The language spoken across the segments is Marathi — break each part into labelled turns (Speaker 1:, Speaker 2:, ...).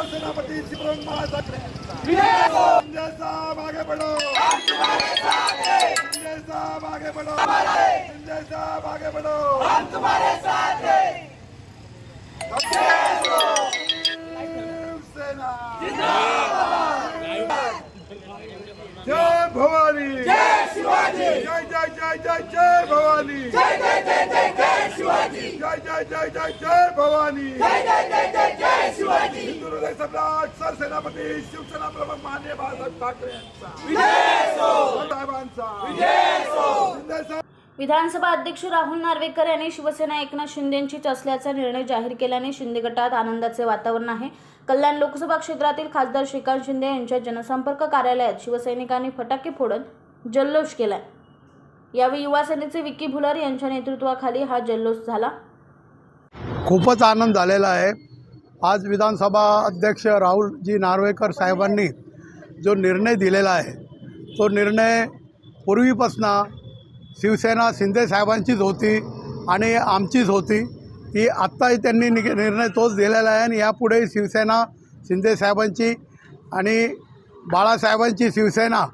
Speaker 1: सम्राट सेनापती शिवराम महाठाकरे संजय साहब आगे बढ़ो संजय साहब आगे बढ़ो संजय साहब आगे बढ़ो शिवसेना. जय भवानी. जय शिवाजी जय जय जय जय जय भवानी. जय जय जय जय जय शिवाजी. जय जय जय जय जय भवानी. जय जय जय जय हिंदू हृदय सम्राट सरसेनापती शिवसेना प्रमुख मान्य बाळासाहेब ठाकरे यांचा. साहेबांचा. शिंदे साहेब
Speaker 2: विधानसभा अध्यक्ष राहुल नार्वेकर यांनी शिवसेना एकनाथ शिंदेचीच असल्याचा निर्णय जाहीर केल्याने शिंदे गटात आनंदाचे वातावरण आहे. कल्याण लोकसभा क्षेत्रातील खासदार श्रीकांत शिंदे यांच्या जनसंपर्क कार्यालयात शिवसैनिकांनी फटाके फोडत जल्लोष केलाय. यावेळी युवा सेनेचे विक्की भुलर यांच्या नेतृत्वाखाली हा जल्लोष झाला.
Speaker 3: खूपच आनंद झालेला आहे. आज विधानसभा अध्यक्ष राहुलजी नार्वेकर साहेबांनी जो निर्णय दिलेला आहे तो निर्णय पूर्वीपासनं शिवसेना शिंदे साहेबांचीच होती आणि आमचीच होती. ती आत्ताही त्यांनी नि निर्णय तोच दिलेला आहे आणि यापुढे शिवसेना शिंदे साहेबांची आणि बाळासाहेबांची शिवसेना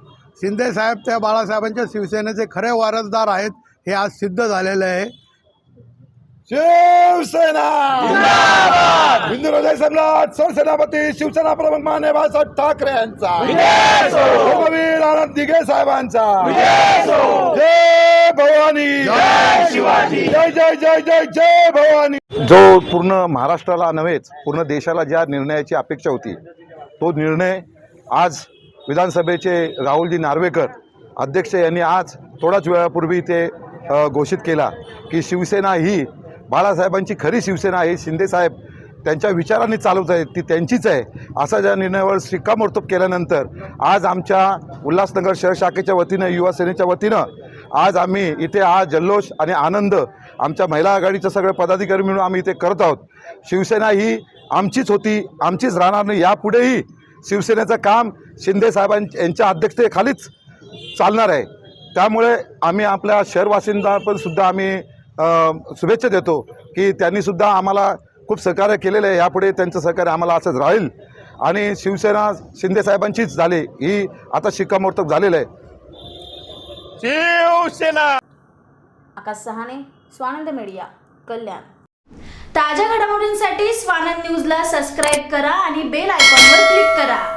Speaker 3: शिंदे साहेब त्या बाळासाहेबांच्या शिवसेनेचे खरे वारसदार आहेत हे आज सिद्ध झालेलं आहे.
Speaker 1: शिवसेना! हिंदू हृदय सम्राट सरसेनापती शिवसेना प्रमुख मान्य बाळासाहेब ठाकरे यांचा. धर्मवीर आनंद दिघे साहेबांचा. जय भवानी. जय शिवाजी. जय जय जय जय जय भवानी.
Speaker 4: जो पूर्ण महाराष्ट्राला नव्हेच पूर्ण देशाला ज्या निर्णयाची अपेक्षा होती तो निर्णय आज विधानसभेचे राहुलजी नार्वेकर अध्यक्ष यांनी आज थोड्याच वेळापूर्वी ते घोषित केला की शिवसेना ही बाळासाहेबांची खरी शिवसेना आहे शिंदेसाहेब त्यांच्या विचारांनी चालवत आहेत ती त्यांचीच आहे असा ज्या निर्णयावर शिक्कामोर्तब केल्यानंतर आज आमच्या उल्हासनगर शहर शाखेच्या वतीनं युवा सेनेच्या वतीनं आज आम्ही इथे हा जल्लोष आणि आनंद आमच्या महिला आघाडीचं सगळे पदाधिकारी मिळून आम्ही इथे करत आहोत. शिवसेना ही आमचीच होती आमचीच राहणार नाही यापुढेही शिवसेनेचं काम शिंदेसाहेबां यांच्या अध्यक्षतेखालीच चालणार आहे. त्यामुळे आम्ही आपल्या शहरवासिंदा पण सुद्धा आम्ही शुभेच्छा देतो की त्यांनीसुद्धा आम्हाला खूप सहकार्य केलेलं आहे. यापुढे त्यांचं सहकार्य आम्हाला असंच राहील. आणि शिवसेना शिंदे साहेबांचीच झाली. ही आता शिक्कामोर्तब झालेलं आहे.
Speaker 1: शिवसेना!
Speaker 2: आकाश सहाने स्वानंद मीडिया कल्याण. ताज्या घडामोडींसाठी स्वानंद न्यूजला सबस्क्राईब करा आणि बेल आयकॉनवर क्लिक करा.